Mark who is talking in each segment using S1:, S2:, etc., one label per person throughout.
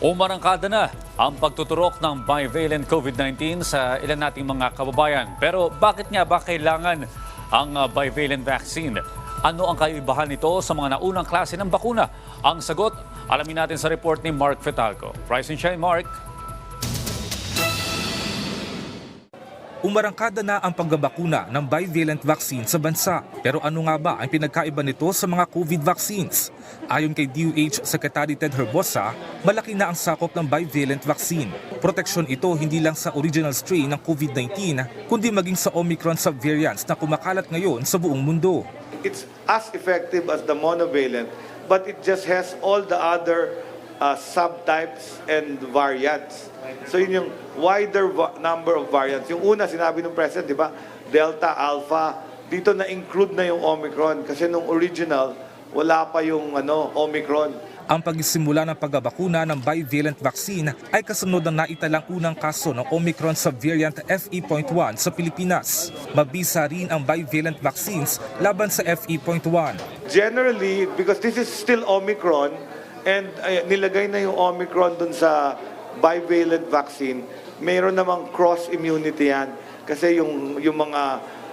S1: Umarangkada na ang pagtuturok ng bivalent COVID-19 sa ilan nating mga kababayan. Pero bakit nga ba kailangan ang uh, bivalent vaccine? Ano ang kaibahan nito sa mga naunang klase ng bakuna? Ang sagot, alamin natin sa report ni Mark Fetalco. Rise and shine, Mark.
S2: Umarangkada na ang pagbabakuna ng bivalent vaccine sa bansa. Pero ano nga ba ang pinagkaiba nito sa mga COVID vaccines? Ayon kay DOH Secretary Ted Herbosa, malaki na ang sakop ng bivalent vaccine. Proteksyon ito hindi lang sa original strain ng COVID-19, kundi maging sa Omicron subvariants na kumakalat ngayon sa buong mundo.
S3: it's as effective as the monovalent, but it just has all the other uh, subtypes and variants. So yun yung wider number of variants. Yung una, sinabi ng President, di ba? Delta, Alpha. Dito na-include na yung Omicron. Kasi nung original, wala pa yung ano, Omicron.
S2: Ang pagsisimula ng pagbabakuna ng bivalent vaccine ay kasunod ng naitalang unang kaso ng Omicron subvariant FE.1 sa Pilipinas. Mabisa rin ang bivalent vaccines laban sa E FE.1.
S3: Generally, because this is still Omicron, and uh, nilagay na yung Omicron dun sa bivalent vaccine, mayroon namang cross immunity yan. Kasi yung, yung mga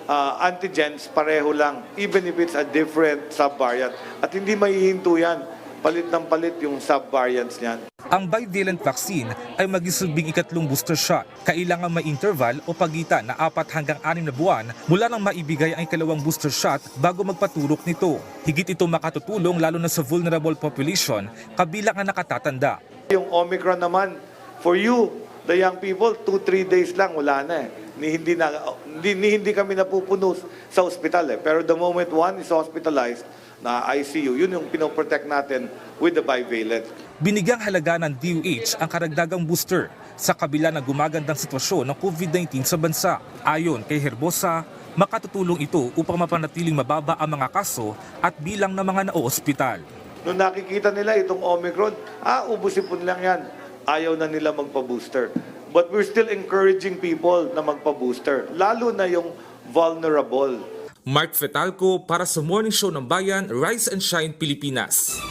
S3: uh, antigens pareho lang, even if it's a different subvariant. At hindi maihinto yan. Palit ng palit yung subvariants niyan.
S2: Ang bivalent vaccine ay magisilbing ikatlong booster shot. Kailangan may interval o pagitan na apat hanggang anim na buwan mula nang maibigay ang ikalawang booster shot bago magpaturok nito. Higit ito makatutulong lalo na sa vulnerable population kabilang ang nakatatanda.
S3: Yung Omicron naman, for you, the young people, 2-3 days lang, wala na eh. Ni, hindi, na, hindi, ni, hindi kami napupuno sa ospital eh. Pero the moment one is hospitalized, na ICU, yun yung pinoprotect natin with the bivalent.
S2: Binigyang halaga ng DOH ang karagdagang booster sa kabila ng gumagandang sitwasyon ng COVID-19 sa bansa. Ayon kay Herbosa, makatutulong ito upang mapanatiling mababa ang mga kaso at bilang ng mga naoospital.
S3: Nung nakikita nila itong Omicron, ah, ubusipon lang yan. Ayaw na nila magpa-booster. But we're still encouraging people na magpa-booster, lalo na yung vulnerable.
S2: Mark Fetalco para sa Morning Show ng Bayan, Rise and Shine Pilipinas.